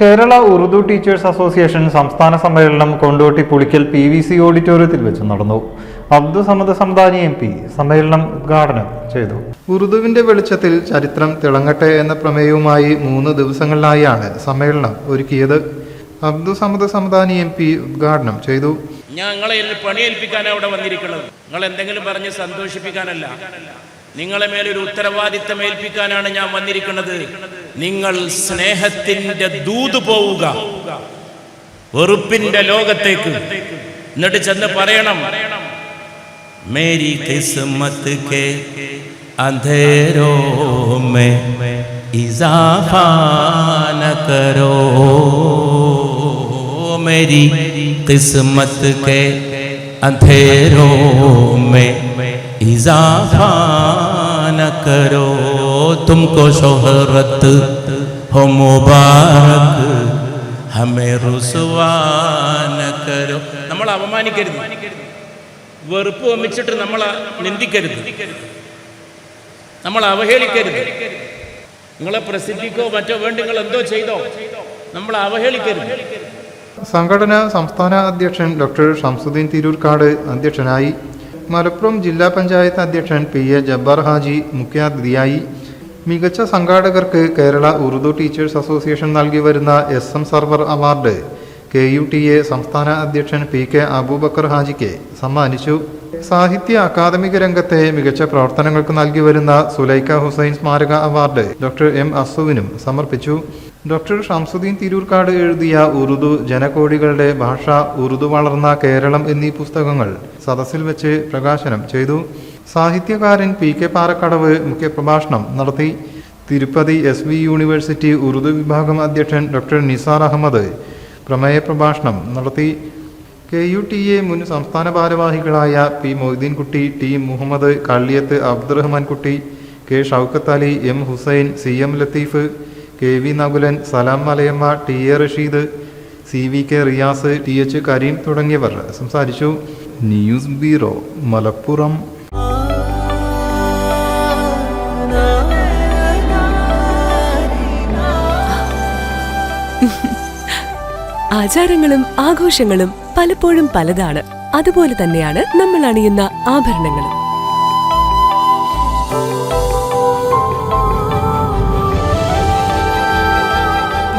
Kerala Urdu teachers association സംസ്ഥാന സമ്മേളനം Kondotty Pulikkal P V C ഓഡിറ്റോറിയത്തിൽ വെച്ച് നടന്നു. അബ്ദു സമദ് സമദാനി എം പി സമ്മേളനം ഉദ്ഘാടനം ചെയ്തു. ഉറുദുവിന്റെ വെളിച്ചത്തിൽ ചരിത്രം തിളങ്ങട്ടെ എന്ന പ്രമേയവുമായി മൂന്ന് ദിവസങ്ങളിലായാണ് സമ്മേളനം ഒരുക്കിയത്. അബ്ദു സമദ് സമദാനി എം പി ഉദ്ഘാടനം ചെയ്തു. ഞങ്ങളെ പണിയേൽപ്പിക്കാനാണ് അവിടെ വന്നിരിക്കുന്നത്. നിങ്ങൾ എന്തെങ്കിലും പറഞ്ഞ് സന്തോഷിപ്പിക്കാനല്ല. നിങ്ങളെ മേലൊരു ഉത്തരവാദിത്തം ഏൽപ്പിക്കാനാണ് ഞാൻ വന്നിരിക്കുന്നത്. നിങ്ങൾ സ്നേഹത്തിന്റെ ദൂത് പോവുക. വെറുപ്പിന്റെ ലോകത്തേക്ക്. എന്നിട്ട് ചെന്ന് പറയണം മേരി കിസ്മത്ത് കെ മേ ഇസാഫാന മേരി കിസ്മത്ത് അധേരോ മേ ഇസാഫാ करो तुमको शोहरत हो मुबारक हमें रुसवा न करो നമ്മൾ അപമാനിക്കരുത് വെറുപ്പ് വമിച്ചിട്ട് നമ്മൾ നിന്ദിക്കരുത് നമ്മൾ അവഹേളിക്കരുത് നിങ്ങളെ പ്രസിദ്ധിക്കോ മറ്റോ വേണ്ടി നിങ്ങൾ എന്തോ ചെയ്തോ നമ്മൾ അവഹേളിക്കരുത് സംഘടന സംസ്ഥാന അധ്യക്ഷൻ ഡോക്ടർ ഷംസുദ്ദീൻ തിരൂർക്കാട് അധ്യക്ഷനായി മലപ്പുറം ജില്ലാ പഞ്ചായത്ത് അധ്യക്ഷൻ പി എ ജബ്ബാർ ഹാജി മുഖ്യാതിഥിയായി മികച്ച സംഘാടകർക്ക് കേരള ഉറുദു ടീച്ചേഴ്സ് അസോസിയേഷൻ നൽകി വരുന്ന S M Sarwar award. K U T A സംസ്ഥാന അധ്യക്ഷൻ പി കെ അബൂബക്കർ ഹാജിക്ക് സമ്മാനിച്ചു. സാഹിത്യ അക്കാദമിക രംഗത്തെ മികച്ച പ്രവർത്തനങ്ങൾക്ക് നൽകി വരുന്ന സുലൈക്ക ഹുസൈൻ സ്മാരക അവാർഡ് ഡോക്ടർ എം അസുവിനും സമർപ്പിച്ചു. ഡോക്ടർ ഷംസുദ്ദീൻ തിരൂർക്കാട് എഴുതിയ ഉറുദു ജനകോടികളുടെ ഭാഷ ഉറുദു വളർന്ന കേരളം എന്നീ പുസ്തകങ്ങൾ സദസ്സിൽ വെച്ച് പ്രകാശനം ചെയ്തു. സാഹിത്യകാരൻ പി കെ പാറക്കടവ് മുഖ്യപ്രഭാഷണം നടത്തി. Tirupati S V university Urdu വിഭാഗം അധ്യക്ഷൻ ഡോക്ടർ നിസാർ അഹമ്മദ് പ്രമേയ പ്രഭാഷണം നടത്തി. കെ യു ടി എ മുൻ സംസ്ഥാന ഭാരവാഹികളായ P Moideenkutty T Muhammad Kalliyath Abdurahmankutty K Shoukath Ali M Hussain C M Latheef K V Nakulan Salam Malayamma T A Rasheed C V K Riyas T H Kareem തുടങ്ങിയവർ സംസാരിച്ചു. News bureau Malappuram. ആചാരങ്ങളും ആഘോഷങ്ങളും പലപ്പോഴും പലതാണ്. അതുപോലെ തന്നെയാണ് നമ്മൾ അണിയുന്ന ആഭരണങ്ങളും.